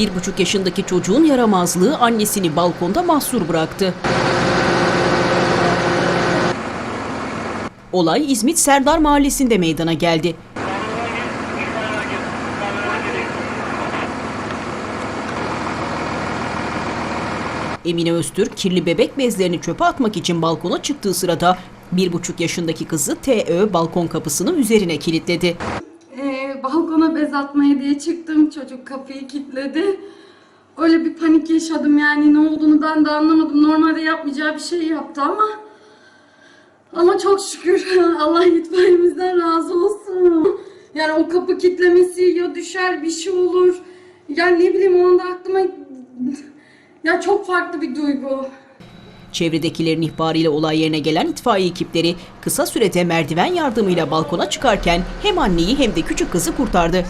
Bir buçuk yaşındaki çocuğun yaramazlığı annesini balkonda mahsur bıraktı. Olay İzmit Serdar Mahallesi'nde meydana geldi. Emine Öztürk kirli bebek bezlerini çöpe atmak için balkona çıktığı sırada bir buçuk yaşındaki kızı TÖ balkon kapısının üzerine kilitledi. Balkona bez atmaya diye çıktım. Çocuk kapıyı kilitledi. Öyle bir panik yaşadım yani ne olduğunu ben de anlamadım. Normalde yapmayacağı bir şey yaptı ama ama çok şükür Allah itfaiyemizden razı olsun. Yani o kapı kitlemesi ya düşer bir şey olur. Yani ne bileyim o anda aklıma ya çok farklı bir duygu. Çevredekilerin ihbarıyla olay yerine gelen itfaiye ekipleri kısa sürede merdiven yardımıyla balkona çıkarken hem anneyi hem de küçük kızı kurtardı.